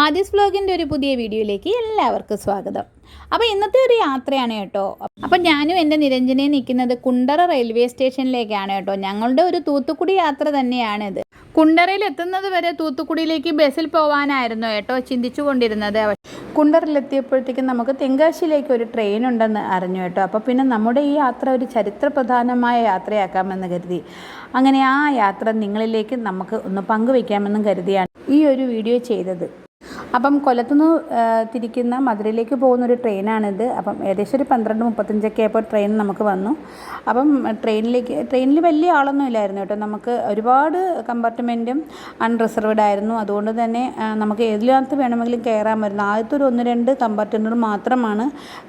ആദ്യസ് വ്ലോഗിന്റെ ഒരു പുതിയ വീഡിയോയിലേക്ക് എല്ലാവർക്കും സ്വാഗതം. അപ്പോൾ ഇന്നത്തെ ഒരു യാത്രയാണ് കേട്ടോ. അപ്പം ഞാനും എന്റെ നിരഞ്ജനെ നിൽക്കുന്നത് കുണ്ടറ റെയിൽവേ സ്റ്റേഷനിലേക്കാണ് കേട്ടോ. ഞങ്ങളുടെ ഒരു തൂത്തുക്കുടി യാത്ര തന്നെയാണിത്. കുണ്ടറയിൽ എത്തുന്നത് വരെ തൂത്തുക്കുടിയിലേക്ക് ബസ്സിൽ പോകാനായിരുന്നു കേട്ടോ ചിന്തിച്ചു കൊണ്ടിരുന്നത്. കുണ്ടറിലെത്തിയപ്പോഴത്തേക്കും നമുക്ക് തെങ്കാശിയിലേക്ക് ഒരു ട്രെയിൻ ഉണ്ടെന്ന് അറിഞ്ഞു കേട്ടോ. അപ്പോൾ പിന്നെ നമ്മുടെ ഈ യാത്ര ഒരു ചരിത്രപ്രധാനമായ യാത്രയാക്കാമെന്ന് കരുതി. അങ്ങനെ ആ യാത്ര നിങ്ങളിലേക്ക് നമുക്ക് ഒന്ന് പങ്കുവയ്ക്കാമെന്നും കരുതിയാണ് ഈ ഒരു വീഡിയോ ചെയ്തത്. അപ്പം കൊല്ലത്തുനിന്ന് തിരിക്കുന്ന മധുരയിലേക്ക് പോകുന്ന ഒരു ട്രെയിനാണിത്. അപ്പം ഏകദേശം ഒരു പന്ത്രണ്ട് മുപ്പത്തഞ്ചൊക്കെ ആയപ്പോൾ ട്രെയിൻ നമുക്ക് വന്നു. അപ്പം ട്രെയിനിലേക്ക് ട്രെയിനിൽ വലിയ ആളൊന്നും ഇല്ലായിരുന്നു കേട്ടോ. നമുക്ക് ഒരുപാട് കമ്പാർട്ട്മെന്റും അൺറിസർവ്ഡ് ആയിരുന്നു. അതുകൊണ്ട് തന്നെ നമുക്ക് ഏതിനകത്ത് വേണമെങ്കിലും കയറാൻ പറ്റുന്നു ആദ്യത്തെ ഒരു ഒന്ന് രണ്ട് കമ്പാർട്ട്മെന്റുകൾ മാത്രമാണ്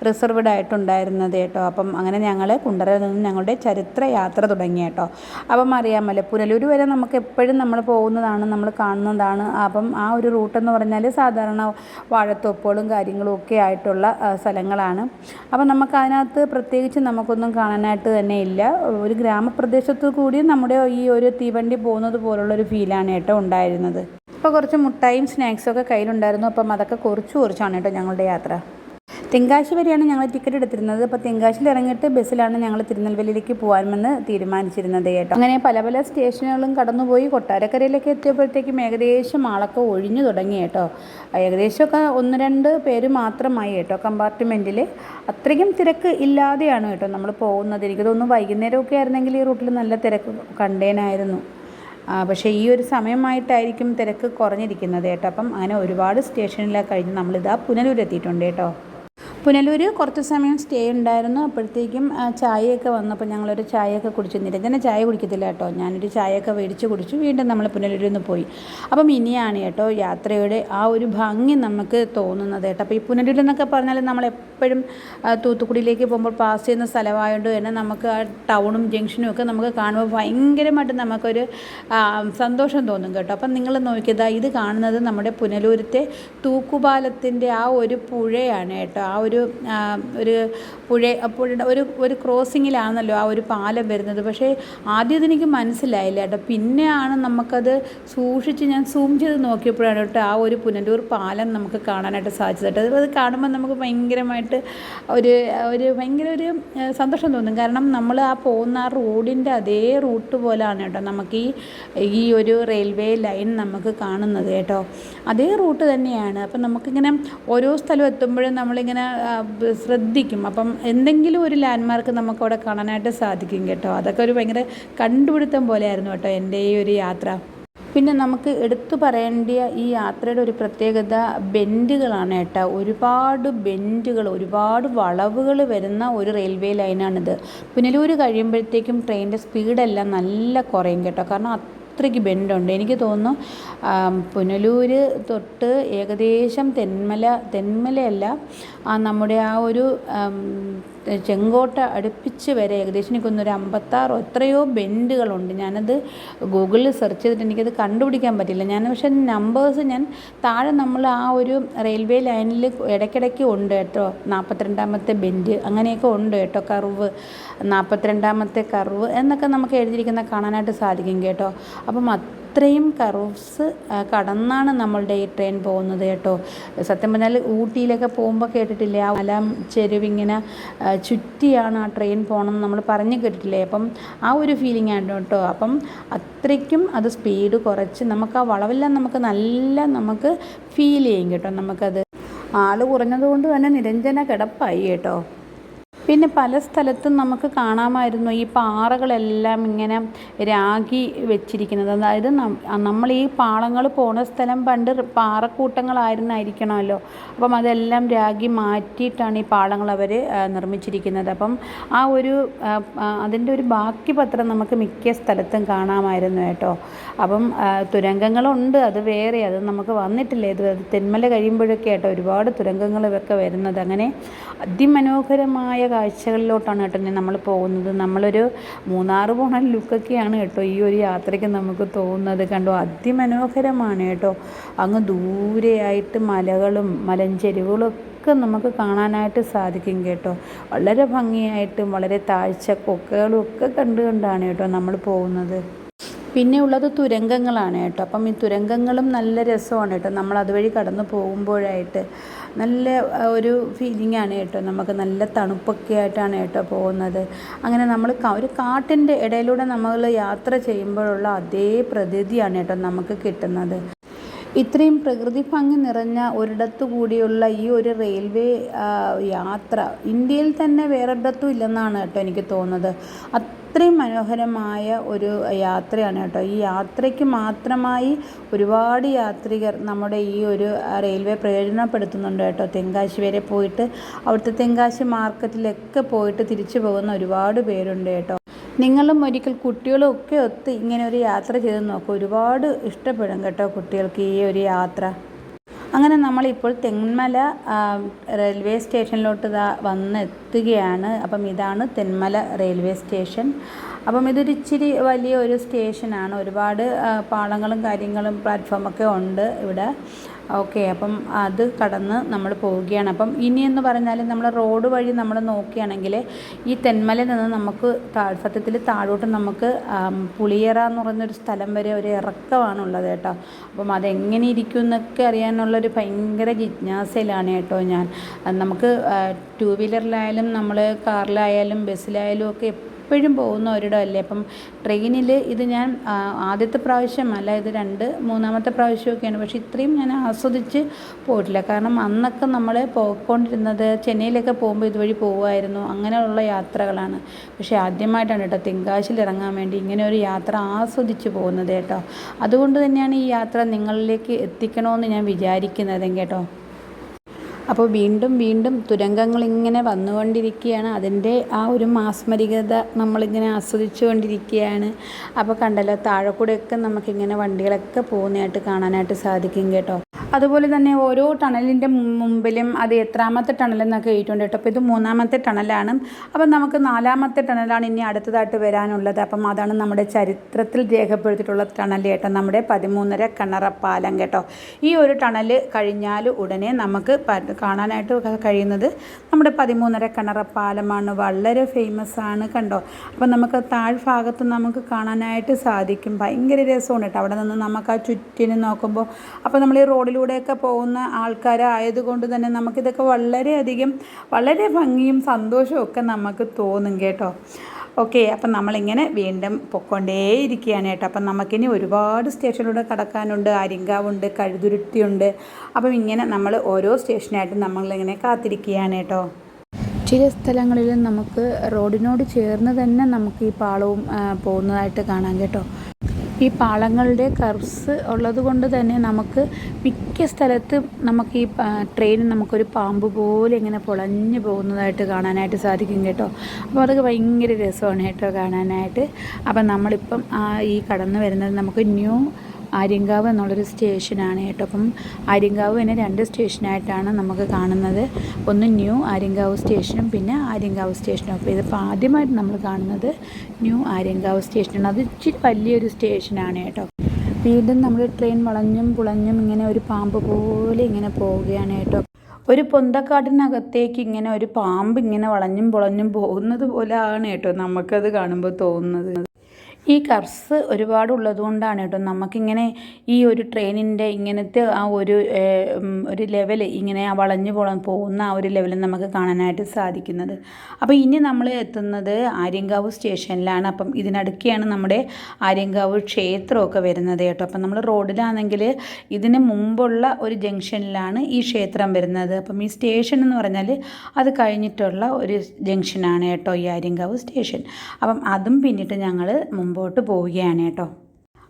റിസർവ്ഡ് ആയിട്ടുണ്ടായിരുന്നത് കേട്ടോ. അപ്പം അങ്ങനെ ഞങ്ങൾ കുണ്ടറയിൽ നിന്നും ഞങ്ങളുടെ ചരിത്ര യാത്ര തുടങ്ങി കേട്ടോ. അപ്പം അറിയാമല്ലോ പുനലൂർ വരെ നമുക്ക് എപ്പോഴും നമ്മൾ പോകുന്നതാണ് നമ്മൾ കാണുന്നതാണ്. അപ്പം ആ ഒരു റൂട്ടെന്ന് പറഞ്ഞാൽ വാഴത്തോപ്പുകളും കാര്യങ്ങളും ഒക്കെ ആയിട്ടുള്ള സ്ഥലങ്ങളാണ്. അപ്പം നമുക്ക് അതിനകത്ത് പ്രത്യേകിച്ച് നമുക്കൊന്നും കാണാനായിട്ട് തന്നെ ഇല്ല. ഒരു ഗ്രാമപ്രദേശത്ത് കൂടി നമ്മുടെ ഈ ഒരു തീവണ്ടി പോകുന്നത് പോലുള്ളൊരു ഫീലാണ് കേട്ടോ ഉണ്ടായിരുന്നത്. അപ്പോൾ കുറച്ച് മുട്ടായും സ്നാക്സും ഒക്കെ കയ്യിലുണ്ടായിരുന്നു. അപ്പം അതൊക്കെ കുറച്ച് കുറച്ചാണ് കേട്ടോ ഞങ്ങളുടെ യാത്ര. തെങ്കാശി വരെയാണ് ഞങ്ങൾ ടിക്കറ്റ് എടുത്തിരുന്നത്. അപ്പോൾ തെങ്കാശിയിൽ ഇറങ്ങിയിട്ട് ബസ്സിലാണ് ഞങ്ങൾ തിരുനെൽവേലിയിലേക്ക് പോകാമെന്ന് തീരുമാനിച്ചിരുന്നത് കേട്ടോ. അങ്ങനെ പല പല സ്റ്റേഷനുകളും കടന്നുപോയി. കൊട്ടാരക്കരയിലേക്ക് എത്തിയപ്പോഴത്തേക്കും ഏകദേശം ആളൊക്കെ ഒഴിഞ്ഞു തുടങ്ങി കേട്ടോ. ഏകദേശമൊക്കെ ഒന്ന് രണ്ട് പേര് മാത്രമായി കേട്ടോ കമ്പാർട്ട്മെന്റിൽ അത്രയ്ക്കും തിരക്ക് ഇല്ലാതെയാണ് കേട്ടോ നമ്മൾ പോകുന്നത്. എനിക്ക് തോന്നുന്നു വൈകുന്നേരമൊക്കെ ആയിരുന്നെങ്കിൽ ഈ റൂട്ടിൽ നല്ല തിരക്ക് കണ്ടേനായിരുന്നു. പക്ഷേ ഈ ഒരു സമയമായിട്ടായിരിക്കും തിരക്ക് കുറഞ്ഞിരിക്കുന്നത് കേട്ടോ. അപ്പം അങ്ങനെ ഒരുപാട് സ്റ്റേഷനിലൊക്കെ കഴിഞ്ഞ് നമ്മളിതാ പുനലൂർ എത്തിയിട്ടുണ്ട് കേട്ടോ. പുനലൂർ കുറച്ച് സമയം സ്റ്റേ ഉണ്ടായിരുന്നു. അപ്പോഴത്തേക്കും ചായയൊക്കെ വന്നപ്പോൾ ഞങ്ങളൊരു ചായയൊക്കെ കുടിച്ചു നിരഞ്ജന ചായ കുടിക്കത്തില്ല കേട്ടോ. ഞാനൊരു ചായയൊക്കെ മേടിച്ച് കുടിച്ചു. വീണ്ടും നമ്മൾ പുനലൂരിൽ നിന്ന് പോയി. അപ്പം ഇനിയാണ് കേട്ടോ യാത്രയുടെ ആ ഒരു ഭംഗി നമുക്ക് തോന്നുന്നത് കേട്ടോ. അപ്പോൾ ഈ പുനലൂരിൽ എന്നൊക്കെ പറഞ്ഞാൽ നമ്മൾ എപ്പോഴും തൂത്തുക്കുടിയിലേക്ക് പോകുമ്പോൾ പാസ് ചെയ്യുന്ന സ്ഥലമായതുകൊണ്ട് തന്നെ നമുക്ക് ആ ടൗണും ജംഗ്ഷനും ഒക്കെ നമുക്ക് കാണുമ്പോൾ ഭയങ്കരമായിട്ട് നമുക്കൊരു സന്തോഷം തോന്നും കേട്ടോ. അപ്പം നിങ്ങൾ നോക്കിയതാ ഇത് കാണുന്നത് നമ്മുടെ പുനലൂരത്തെ തൂക്കുപാലത്തിന്റെ ആ ഒരു പുഴയാണ് കേട്ടോ. ആ ഒരു ആ, ഒരു പുഴ പുഴയുടെ ഒരു ഒരു ക്രോസിങ്ങിലാണല്ലോ ആ ഒരു പാലം വരുന്നത്. പക്ഷേ ആദ്യം ഇതെനിക്ക് മനസ്സിലായില്ല കേട്ടോ. പിന്നെയാണ് നമുക്കത് സൂക്ഷിച്ച് ഞാൻ സൂം ചെയ്ത് നോക്കിയപ്പോഴാണ് കേട്ടോ ആ ഒരു പുനലൂർ പാലം നമുക്ക് കാണാനായിട്ട് സാധിച്ചത്. കേട്ടോ അത് കാണുമ്പോൾ നമുക്ക് ഭയങ്കരമായിട്ട് ഒരു ഒരു ഭയങ്കര ഒരു സന്തോഷം തോന്നും. കാരണം നമ്മൾ ആ പോകുന്ന ആ റോഡിന്റെ അതേ റൂട്ട് പോലാണ് കേട്ടോ നമുക്ക് ഈ ഈ ഒരു റെയിൽവേ ലൈൻ നമുക്ക് കാണുന്നത് കേട്ടോ. അതേ റൂട്ട് തന്നെയാണ്. അപ്പം നമുക്കിങ്ങനെ ഓരോ സ്ഥലം എത്തുമ്പോഴും നമ്മളിങ്ങനെ ശ്രദ്ധിക്കും. അപ്പം എന്തെങ്കിലും ഒരു ലാൻഡ്മാർക്ക് നമുക്ക് അവിടെ കാണാനായിട്ട് സാധിക്കും കേട്ടോ. അതൊക്കെ ഒരു ഭയങ്കര കണ്ടുപിടുത്തം പോലെയായിരുന്നു കേട്ടോ എന്റെ ഈ ഒരു യാത്ര. പിന്നെ നമുക്ക് എടുത്തു പറയേണ്ട ഈ യാത്രയുടെ ഒരു പ്രത്യേകത ബെൻഡുകളാണ് കേട്ടോ. ഒരുപാട് ബെൻഡുകൾ ഒരുപാട് വളവുകൾ വരുന്ന ഒരു റെയിൽവേ ലൈനാണിത്. പുനലൂർ കഴിയുമ്പോഴത്തേക്കും ട്രെയിനിന്റെ സ്പീഡെല്ലാം നല്ല കുറയും കേട്ടോ. കാരണം അത്രയ്ക്ക് ബെൻഡുണ്ട്. എനിക്ക് തോന്നുന്നു പുനലൂർ തൊട്ട് ഏകദേശം തെന്മല തെന്മലയല്ല ആ നമ്മുടെ ആ ഒരു ചെങ്കോട്ട അടുപ്പിച്ച് വരെ ഏകദേശം എനിക്കൊന്നൊരു അമ്പത്താറോ എത്രയോ ബെൻഡുകളുണ്ട്. ഞാനത് ഗൂഗിളിൽ സെർച്ച് ചെയ്തിട്ട് എനിക്കത് കണ്ടുപിടിക്കാൻ പറ്റില്ല ഞാൻ പക്ഷേ നമ്പേഴ്സ് ഞാൻ താഴെ നമ്മൾ ആ ഒരു റെയിൽവേ ലൈനിൽ ഇടയ്ക്കിടയ്ക്ക് ഉണ്ട് കേട്ടോ. നാൽപ്പത്തിരണ്ടാമത്തെ ബെൻഡ് അങ്ങനെയൊക്കെ ഉണ്ട് കേട്ടോ കർവ് നാൽപ്പത്തിരണ്ടാമത്തെ കർവ് എന്നൊക്കെ നമുക്ക് എഴുതിയിരിക്കുന്ന കാണാനായിട്ട് സാധിക്കും കേട്ടോ. അപ്പം അത്രയും കർവ്സ് കടന്നാണ് നമ്മളുടെ ഈ ട്രെയിൻ പോകുന്നത് കേട്ടോ. സത്യം പറഞ്ഞാൽ ഊട്ടിയിലൊക്കെ പോകുമ്പോൾ കേട്ടിട്ടില്ലേ ആ മല ചെരുവിങ്ങനെ ചുറ്റിയാണ് ആ ട്രെയിൻ പോകണമെന്ന് നമ്മൾ പറഞ്ഞു കേട്ടിട്ടില്ലേ? അപ്പം ആ ഒരു ഫീലിംഗ് ആണ് കേട്ടോ. അപ്പം അത്രയ്ക്കും അത് സ്പീഡ് കുറച്ച് നമുക്ക് ആ വളവെല്ലാം നമുക്ക് നല്ല നമുക്ക് ഫീൽ ചെയ്യും കേട്ടോ നമുക്കത്. ആൾ കുറഞ്ഞതുകൊണ്ട് തന്നെ നിരഞ്ജന കിടപ്പായി കേട്ടോ. പിന്നെ പല സ്ഥലത്തും നമുക്ക് കാണാമായിരുന്നു ഈ പാറകളെല്ലാം ഇങ്ങനെ രാഗി വെച്ചിരിക്കുന്നത്. അതായത് നമ്മൾ ഈ പാളങ്ങൾ പോണ സ്ഥലം പണ്ട് പാറക്കൂട്ടങ്ങളായിരുന്നായിരിക്കണമല്ലോ. അപ്പം അതെല്ലാം രാഗി മാറ്റിയിട്ടാണ് ഈ പാളങ്ങൾ അവർ നിർമ്മിച്ചിരിക്കുന്നത്. അപ്പം ആ ഒരു അതിന്റെ ഒരു ബാക്കി പത്രം നമുക്ക് മിക്ക സ്ഥലത്തും കാണാമായിരുന്നു കേട്ടോ. അപ്പം തുരങ്കങ്ങളുണ്ട് അത് വേറെ അത് നമുക്ക് വന്നിട്ടില്ല? ഇത് തെന്മല കഴിയുമ്പോഴൊക്കെ ആയിട്ടോ ഒരുപാട് തുരങ്കങ്ങളൊക്കെ വരുന്നത്. അങ്ങനെ അതിമനോഹരമായ കാഴ്ചകളിലോട്ടാണ് കേട്ടോ ഇനി നമ്മൾ പോകുന്നത്. നമ്മളൊരു മൂന്നാർ പോണ ലുക്കൊക്കെയാണ് കേട്ടോ ഈ ഒരു യാത്രയ്ക്ക് നമുക്ക് തോന്നുന്നത്. കണ്ടോ? അതിമനോഹരമാണ് കേട്ടോ. അങ്ങ് ദൂരെയായിട്ട് മലകളും മലഞ്ചെരുവുകളും ഒക്കെ നമുക്ക് കാണാനായിട്ട് സാധിക്കും കേട്ടോ. വളരെ ഭംഗിയായിട്ടും വളരെ താഴ്ച കൊക്കകളും ഒക്കെ കണ്ടുകൊണ്ടാണ് കേട്ടോ നമ്മൾ പോകുന്നത്. പിന്നെ ഉള്ളത് തുരങ്കങ്ങളാണ് കേട്ടോ. അപ്പം ഈ തുരങ്കങ്ങളും നല്ല രസമാണ് കേട്ടോ. നമ്മൾ അതുവഴി കടന്നു പോകുമ്പോഴായിട്ട് നല്ല ഒരു ഫീലിംഗ് ആണ് കേട്ടോ. നമുക്ക് നല്ല തണുപ്പൊക്കെ ആയിട്ടാണ് കേട്ടോ പോകുന്നത്. അങ്ങനെ നമ്മൾ ഒരു കാട്ടിന്റെ ഇടയിലൂടെ നമ്മൾ യാത്ര ചെയ്യുമ്പോഴുള്ള അതേ പ്രതീതിയാണ് കേട്ടോ നമുക്ക് കിട്ടുന്നത്. ഇത്രയും പ്രകൃതി ഭംഗി നിറഞ്ഞ ഒരിടത്തു കൂടിയുള്ള ഈ ഒരു റെയിൽവേ യാത്ര ഇന്ത്യയിൽ തന്നെ വേറൊരിടത്തും ഇല്ലെന്നാണ് കേട്ടോ എനിക്ക് തോന്നുന്നത്. അത്രയും മനോഹരമായ ഒരു യാത്രയാണ് കേട്ടോ. ഈ യാത്രയ്ക്ക് മാത്രമായി ഒരുപാട് യാത്രികർ നമ്മുടെ ഈ ഒരു റെയിൽവേ പ്രയോജനപ്പെടുത്തുന്നുണ്ട് കേട്ടോ. തെങ്കാശി വരെ പോയിട്ട് അവിടുത്തെ തെങ്കാശി മാർക്കറ്റിലൊക്കെ പോയിട്ട് തിരിച്ചു പോകുന്ന ഒരുപാട് പേരുണ്ട് കേട്ടോ. നിങ്ങളും ഒരിക്കൽ കുട്ടികളും ഒക്കെ ഒത്ത് ഇങ്ങനെ ഒരു യാത്ര ചെയ്ത് നോക്കുക ഒരുപാട് ഇഷ്ടപ്പെടും കേട്ടോ കുട്ടികൾക്ക് ഈ ഒരു യാത്ര. അങ്ങനെ നമ്മളിപ്പോൾ തെന്മല റെയിൽവേ സ്റ്റേഷനിലോട്ട് ഇതാ വന്നെത്തുകയാണ്. അപ്പം ഇതാണ് തെന്മല റെയിൽവേ സ്റ്റേഷൻ. അപ്പം ഇതൊരു ഇച്ചിരി വലിയ ഒരു സ്റ്റേഷനാണ്. ഒരുപാട് പാളങ്ങളും കാര്യങ്ങളും പ്ലാറ്റ്ഫോമൊക്കെ ഉണ്ട് ഇവിടെ. ഓക്കെ അപ്പം അത് കടന്ന് നമ്മൾ പോവുകയാണ്. അപ്പം ഇനിയെന്ന് പറഞ്ഞാൽ നമ്മൾ റോഡ് വഴി നമ്മൾ നോക്കുകയാണെങ്കിൽ ഈ തെന്മലയിൽ നിന്ന് നമുക്ക് താ സത്യത്തിൽ താഴോട്ട് നമുക്ക് പുളിയറ എന്ന് പറയുന്നൊരു സ്ഥലം വരെ ഒരു ഇറക്കമാണുള്ളത് കേട്ടോ. അപ്പം അതെങ്ങനെ ഇരിക്കും എന്നൊക്കെ അറിയാനുള്ളൊരു ഭയങ്കര ജിജ്ഞാസയിലാണ് കേട്ടോ ഞാൻ. നമുക്ക് ടൂ വീലറിലായാലും നമ്മൾ കാറിലായാലും ബസ്സിലായാലും ഒക്കെ എപ്പോഴും പോകുന്ന ഒരിടമല്ലേ അപ്പം ട്രെയിനിൽ ഇത് ഞാൻ ആദ്യത്തെ പ്രാവശ്യമല്ല ഇത് രണ്ട് മൂന്നാമത്തെ പ്രാവശ്യമൊക്കെയാണ്. പക്ഷേ ഇത്രയും ഞാൻ ആസ്വദിച്ച് പോയിട്ടില്ല. കാരണം അന്നൊക്കെ നമ്മൾ പോയിക്കൊണ്ടിരുന്നത് ചെന്നൈയിലൊക്കെ പോകുമ്പോൾ ഇതുവഴി പോകുമായിരുന്നു അങ്ങനെയുള്ള യാത്രകളാണ്. പക്ഷേ ആദ്യമായിട്ടാണ് കേട്ടോ തിങ്കാശിൽ ഇറങ്ങാൻ വേണ്ടി ഇങ്ങനെ ഒരു യാത്ര ആസ്വദിച്ച് പോകുന്നത് കേട്ടോ. അതുകൊണ്ട് തന്നെയാണ് ഈ യാത്ര നിങ്ങളിലേക്ക് എത്തിക്കണമെന്ന് ഞാൻ വിചാരിക്കുന്നതും കേട്ടോ. അപ്പോൾ വീണ്ടും വീണ്ടും തുരങ്കങ്ങൾ ഇങ്ങനെ വന്നുകൊണ്ടിരിക്കുകയാണ്. അതിന്റെ ആ ഒരു മാസ്മരികത നമ്മളിങ്ങനെ ആസ്വദിച്ചു കൊണ്ടിരിക്കുകയാണ്. അപ്പോൾ കണ്ടല്ലോ താഴെ കൂടെയൊക്കെ നമുക്കിങ്ങനെ വണ്ടികളൊക്കെ പോകുന്നതായിട്ട് കാണാനായിട്ട് സാധിക്കും കേട്ടോ. അതുപോലെ തന്നെ ഓരോ ടണലിന്റെ മുമ്പിലും അത് എത്രാമത്തെ ടണലെന്നൊക്കെ എഴുതിയിട്ടുണ്ട് കേട്ടോ. അപ്പോൾ ഇത് മൂന്നാമത്തെ ടണലാണ്. അപ്പം നമുക്ക് നാലാമത്തെ ടണലാണ് ഇനി അടുത്തതായിട്ട് വരാനുള്ളത്. അപ്പം അതാണ് നമ്മുടെ ചരിത്രത്തിൽ രേഖപ്പെടുത്തിയിട്ടുള്ള ടണൽ കേട്ടോ. നമ്മുടെ പതിമൂന്നര പാലം കേട്ടോ. ഈ ഒരു ടണൽ കഴിഞ്ഞാൽ ഉടനെ നമുക്ക് കാണാനായിട്ട് കഴിയുന്നത് നമ്മുടെ പതിമൂന്നര കണ്ണറപ്പാലമാണ് വളരെ ഫേമസ് ആണ് കണ്ടോ. അപ്പം നമുക്ക് താഴ്ഭാഗത്ത് നമുക്ക് കാണാനായിട്ട് സാധിക്കും. ഭയങ്കര രസമാണ് കേട്ടോ. അവിടെ നിന്ന് നമുക്ക് ആ ചുറ്റിനും നോക്കുമ്പോൾ. അപ്പോൾ നമ്മൾ ഈ റോഡിലൂടെയൊക്കെ പോകുന്ന ആൾക്കാരായതുകൊണ്ട് തന്നെ നമുക്കിതൊക്കെ വളരെയധികം വളരെ ഭംഗിയും സന്തോഷവും ഒക്കെ നമുക്ക് തോന്നും കേട്ടോ. ഓക്കെ അപ്പം നമ്മളിങ്ങനെ വീണ്ടും പൊക്കൊണ്ടേയിരിക്കുകയാണ് കേട്ടോ. അപ്പം നമുക്കിനി ഒരുപാട് സ്റ്റേഷനിലൂടെ കടക്കാനുണ്ട് ആര്യങ്കാവുണ്ട് കഴുതുരുത്തിയുണ്ട്. അപ്പം ഇങ്ങനെ നമ്മൾ ഓരോ സ്റ്റേഷനായിട്ട് നമ്മളിങ്ങനെ കാത്തിരിക്കുകയാണ് കേട്ടോ. ചില സ്ഥലങ്ങളിൽ നമുക്ക് റോഡിനോട് ചേർന്ന് തന്നെ നമുക്ക് ഈ പാളവും പോകുന്നതായിട്ട് കാണാം കേട്ടോ. ഈ പാളങ്ങളുടെ കർവ്സ് ഉള്ളത് കൊണ്ട് തന്നെ നമുക്ക് മിക്ക സ്ഥലത്ത് നമുക്ക് ഈ ട്രെയിൻ നമുക്കൊരു പാമ്പ് പോലെ ഇങ്ങനെ പൊളഞ്ഞു പോകുന്നതായിട്ട് കാണാനായിട്ട് സാധിക്കും കേട്ടോ. അപ്പോൾ അതൊക്കെ ഭയങ്കര രസമാണ് കേട്ടോ കാണാനായിട്ട്. അപ്പം നമ്മളിപ്പം ഈ കടന്നു വരുന്നത് നമുക്ക് ന്യൂ ആര്യങ്കാവ് എന്നുള്ളൊരു സ്റ്റേഷനാണ് കേട്ടോ. അപ്പം ആര്യങ്കാവ് തന്നെ രണ്ട് സ്റ്റേഷനായിട്ടാണ് നമുക്ക് കാണുന്നത്. ഒന്ന് ന്യൂ ആര്യങ്കാവ് സ്റ്റേഷനും പിന്നെ ആര്യങ്കാവ് സ്റ്റേഷനും. അപ്പോൾ ഇതിപ്പോൾ ആദ്യമായിട്ട് നമ്മൾ കാണുന്നത് ന്യൂ ആര്യങ്കാവ് സ്റ്റേഷനാണ്. അത് ഇച്ചിരി വലിയൊരു സ്റ്റേഷനാണ് കേട്ടോ. വീണ്ടും നമ്മൾ ട്രെയിൻ വളഞ്ഞും പുളഞ്ഞും ഇങ്ങനെ ഒരു പാമ്പ് പോലെ ഇങ്ങനെ പോവുകയാണ് കേട്ടോ. ഒരു പൊന്തക്കാട്ടിനകത്തേക്ക് ഇങ്ങനെ ഒരു പാമ്പ് ഇങ്ങനെ വളഞ്ഞും പുളഞ്ഞും പോകുന്നത് പോലെയാണ് കേട്ടോ നമുക്കത് കാണുമ്പോൾ തോന്നുന്നത്. ഈ കർസ് ഒരുപാട് ഉള്ളതുകൊണ്ടാണ് കേട്ടോ നമുക്കിങ്ങനെ ഈ ഒരു ട്രെയിനിന്റെ ഇങ്ങനത്തെ ആ ഒരു ഒരു ലെവൽ ഇങ്ങനെ ആ വളഞ്ഞു പോള പോകുന്ന ആ ഒരു ലെവൽ നമുക്ക് കാണാനായിട്ട് സാധിക്കുന്നത്. അപ്പോൾ ഇനി നമ്മൾ എത്തുന്നത് ആര്യങ്കാവ് സ്റ്റേഷനിലാണ്. അപ്പം ഇതിനടുക്കെയാണ് നമ്മുടെ ആര്യങ്കാവ് ക്ഷേത്രമൊക്കെ വരുന്നത് കേട്ടോ. അപ്പം നമ്മൾ റോഡിലാണെങ്കിൽ ഇതിന് മുമ്പുള്ള ഒരു ജംഗ്ഷനിലാണ് ഈ ക്ഷേത്രം വരുന്നത്. അപ്പം ഈ സ്റ്റേഷൻ എന്ന് പറഞ്ഞാൽ അത് കഴിഞ്ഞിട്ടുള്ള ഒരു ജംഗ്ഷനാണ് കേട്ടോ ഈ ആര്യങ്കാവ് സ്റ്റേഷൻ. അപ്പം അതും പിന്നിട്ട് ഞങ്ങൾ മുമ്പോട്ട് പോവുകയാണ് കേട്ടോ.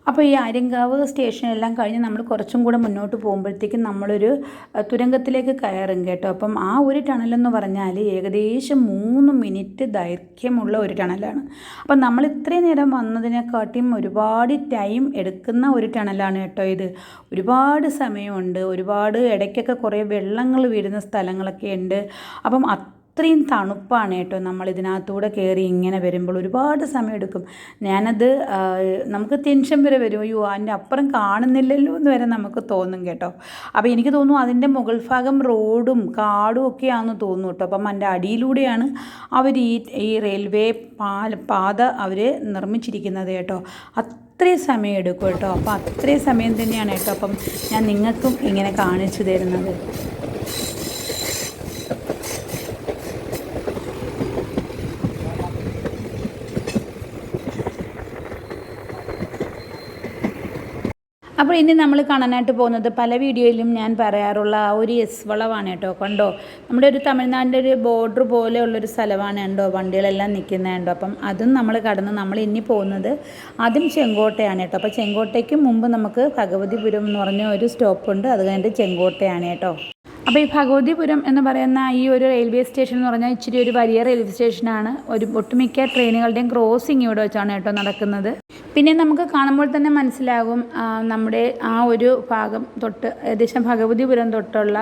അപ്പോൾ ഈ ആര്യങ്കാവ് സ്റ്റേഷനെല്ലാം കഴിഞ്ഞ് നമ്മൾ കുറച്ചും കൂടെ മുന്നോട്ട് പോകുമ്പോഴത്തേക്കും നമ്മളൊരു തുരങ്കത്തിലേക്ക് കയറും കേട്ടോ. അപ്പം ആ ഒരു ടണലെന്ന് പറഞ്ഞാൽ ഏകദേശം മൂന്ന് മിനിറ്റ് ദൈർഘ്യമുള്ള ഒരു ടണലാണ്. അപ്പം നമ്മൾ ഇത്രയും നേരം വന്നതിനെക്കാട്ടിയും ഒരുപാട് ടൈം എടുക്കുന്ന ഒരു ടണലാണ് കേട്ടോ ഇത്. ഒരുപാട് സമയമുണ്ട് ഒരുപാട് ഇടയ്ക്കൊക്കെ കുറേ വെള്ളങ്ങൾ വീഴുന്ന സ്ഥലങ്ങളൊക്കെ ഉണ്ട്. അപ്പം അത്രയും തണുപ്പാണ് കേട്ടോ നമ്മൾ ഇതിനകത്തൂടെ കയറി ഇങ്ങനെ വരുമ്പോൾ. ഒരുപാട് സമയമെടുക്കും. ഞാനത് നമുക്ക് ടെൻഷൻ വരെ വരും. അയ്യോ അതിന്റെ അപ്പുറം കാണുന്നില്ലല്ലോ എന്ന് വരെ നമുക്ക് തോന്നും കേട്ടോ. അപ്പോൾ എനിക്ക് തോന്നുന്നു അതിന്റെ മുകൾ ഭാഗം റോഡും കാടും ഒക്കെയാണെന്ന് തോന്നുന്നു കേട്ടോ. അപ്പം അതിന്റെ അടിയിലൂടെയാണ് അവർ ഈ ഈ റെയിൽവേ പാല പാത അവർ നിർമ്മിച്ചിരിക്കുന്നത് കേട്ടോ. അത്രയും സമയം എടുക്കും കേട്ടോ. അപ്പോൾ അത്രയും സമയം തന്നെയാണ് കേട്ടോ. അപ്പം ഞാൻ നിങ്ങൾക്കും ഇങ്ങനെ കാണിച്ചു തരുന്നത്. അപ്പോൾ ഇനി നമ്മൾ കാണാനായിട്ട് പോകുന്നത് പല വീഡിയോയിലും ഞാൻ പറയാറുള്ള ആ ഒരു എസ് വളവാണ് കേട്ടോ. കണ്ടോ? നമ്മുടെ ഒരു തമിഴ്നാടിന്റെ ഒരു ബോർഡർ പോലെയുള്ളൊരു സ്ഥലമാണ് കണ്ടോ? വണ്ടികളെല്ലാം നിൽക്കുന്നത് കണ്ടോ? അപ്പം അതും നമ്മൾ കടന്ന് നമ്മൾ ഇനി പോകുന്നത് അതും ചെങ്കോട്ടയാണ് കേട്ടോ. അപ്പോൾ ചെങ്കോട്ടയ്ക്ക് മുമ്പ് നമുക്ക് ഭഗവതിപുരം എന്ന് പറഞ്ഞ ഒരു സ്റ്റോപ്പുണ്ട് അത് കഴിഞ്ഞിട്ട് ചെങ്കോട്ടയാണ് കേട്ടോ. അപ്പോൾ ഈ ഭഗവതിപുരം എന്ന് പറയുന്ന ഈ ഒരു റെയിൽവേ സ്റ്റേഷൻ എന്ന് പറഞ്ഞാൽ ഇച്ചിരി ഒരു വലിയ റെയിൽവേ സ്റ്റേഷനാണ് ഒരു ഒട്ടുമിക്ക ട്രെയിനുകളുടെയും ക്രോസിങ് ഇവിടെ വെച്ചാണ് കേട്ടോ നടക്കുന്നത്. പിന്നെ നമുക്ക് കാണുമ്പോൾ തന്നെ മനസ്സിലാകും നമ്മുടെ ആ ഒരു ഭാഗം തൊട്ട് ഏകദേശം ഭഗവതിപുരം തൊട്ടുള്ള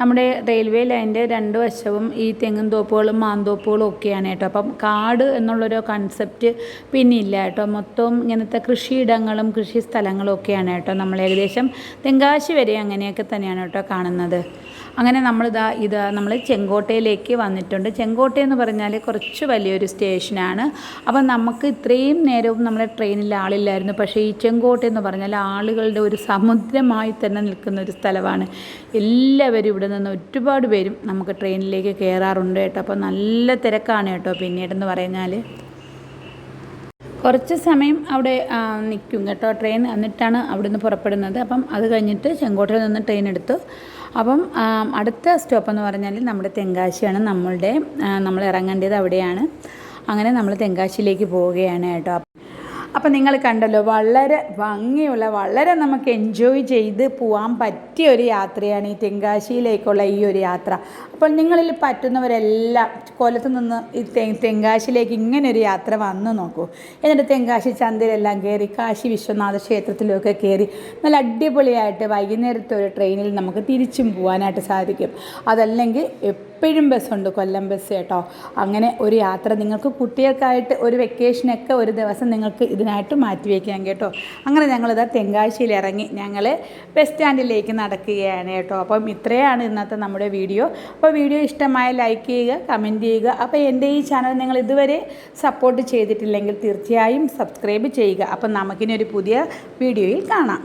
നമ്മുടെ റെയിൽവേ ലൈനിന്റെ രണ്ട് വശവും ഈ തെങ്ങും തോപ്പുകളും മാന്തോപ്പുകളും ഒക്കെയാണ് കേട്ടോ. അപ്പം കാട് എന്നുള്ളൊരു കൺസെപ്റ്റ് പിന്നെ ഇല്ല കേട്ടോ. മൊത്തം ഇങ്ങനത്തെ കൃഷിയിടങ്ങളും കൃഷി സ്ഥലങ്ങളും ഒക്കെയാണ് കേട്ടോ. നമ്മൾ ഏകദേശം തെങ്കാശി വരെ അങ്ങനെയൊക്കെ തന്നെയാണ് കേട്ടോ കാണുന്നത്. അങ്ങനെ നമ്മളിതാ ഇത് നമ്മൾ ചെങ്കോട്ടയിലേക്ക് വന്നിട്ടുണ്ട്. ചെങ്കോട്ട എന്ന് പറഞ്ഞാൽ കുറച്ച് വലിയൊരു സ്റ്റേഷനാണ്. അപ്പം നമുക്ക് ഇത്രയും നേരവും നമ്മുടെ ട്രെയിനിൽ ആളില്ലായിരുന്നു. പക്ഷേ ഈ ചെങ്കോട്ട എന്ന് പറഞ്ഞാൽ ആളുകളുടെ ഒരു സമുദ്രമായി തന്നെ നിൽക്കുന്ന ഒരു സ്ഥലമാണ്. എല്ലാവരും ഇവിടെ നിന്ന് ഒരുപാട് പേരും നമുക്ക് ട്രെയിനിലേക്ക് കയറാറുണ്ട് കേട്ടോ. അപ്പോൾ നല്ല തിരക്കാണ് കേട്ടോ പിന്നീടെന്ന് പറഞ്ഞാൽ കുറച്ച് സമയം അവിടെ നിൽക്കും കേട്ടോ ട്രെയിൻ. എന്നിട്ടാണ് അവിടെ നിന്ന് പുറപ്പെടുന്നത്. അപ്പം അത് കഴിഞ്ഞിട്ട് ചെങ്കോട്ടയിൽ നിന്ന് ട്രെയിൻ എടുത്തു. അപ്പം അടുത്ത സ്റ്റോപ്പ് എന്ന് പറഞ്ഞാൽ നമ്മുടെ തെങ്കാശിയാണ് നമ്മളുടെ നമ്മൾ ഇറങ്ങേണ്ടത് അവിടെയാണ്. അങ്ങനെ നമ്മൾ തെങ്കാശിയിലേക്ക് പോവുകയാണ് കേട്ടോ. അപ്പം നിങ്ങൾ കണ്ടല്ലോ വളരെ ഭംഗിയുള്ള വളരെ നമുക്ക് എൻജോയ് ചെയ്ത് പോകാൻ പറ്റിയ ഒരു യാത്രയാണ് ഈ തെങ്കാശിയിലേക്കുള്ള ഈ ഒരു യാത്ര. അപ്പോൾ നിങ്ങളിൽ പറ്റുന്നവരെല്ലാം കൊല്ലത്ത് നിന്ന് ഈ തെ തെങ്കാശിയിലേക്ക് ഇങ്ങനെ ഒരു യാത്ര വന്നു നോക്കൂ. എന്നിട്ട് തെങ്കാശി ചന്തയിലെല്ലാം കയറി കാശി വിശ്വനാഥ ക്ഷേത്രത്തിലൊക്കെ കയറി നല്ല അടിപൊളിയായിട്ട് വൈകുന്നേരത്തെ ഒരു ട്രെയിനിൽ നമുക്ക് തിരിച്ചും പോകാനായിട്ട് സാധിക്കും. അതല്ലെങ്കിൽ എപ്പോഴും ബസ്സുണ്ട് കൊല്ലം ബസ് കേട്ടോ. അങ്ങനെ ഒരു യാത്ര നിങ്ങൾക്ക് കുട്ടികൾക്കായിട്ട് ഒരു വെക്കേഷനൊക്കെ ഒരു ദിവസം നിങ്ങൾക്ക് ഇതിനായിട്ട് മാറ്റി വയ്ക്കാം കേട്ടോ. അങ്ങനെ ഞങ്ങളിതാ തെങ്കാശിയിൽ ഇറങ്ങി ഞങ്ങൾ ബസ് സ്റ്റാൻഡിലേക്ക് നടക്കുകയാണ് കേട്ടോ. അപ്പം ഇത്രയാണ് ഇന്നത്തെ നമ്മുടെ വീഡിയോ. അപ്പോൾ വീഡിയോ ഇഷ്ടമായ ലൈക്ക് ചെയ്യുക കമന്റ് ചെയ്യുക. അപ്പോൾ എന്റെ ഈ ചാനൽ നിങ്ങൾ ഇതുവരെ സപ്പോർട്ട് ചെയ്തിട്ടില്ലെങ്കിൽ തീർച്ചയായും സബ്സ്ക്രൈബ് ചെയ്യുക. അപ്പം നമുക്കിനി ഒരു പുതിയ വീഡിയോയിൽ കാണാം.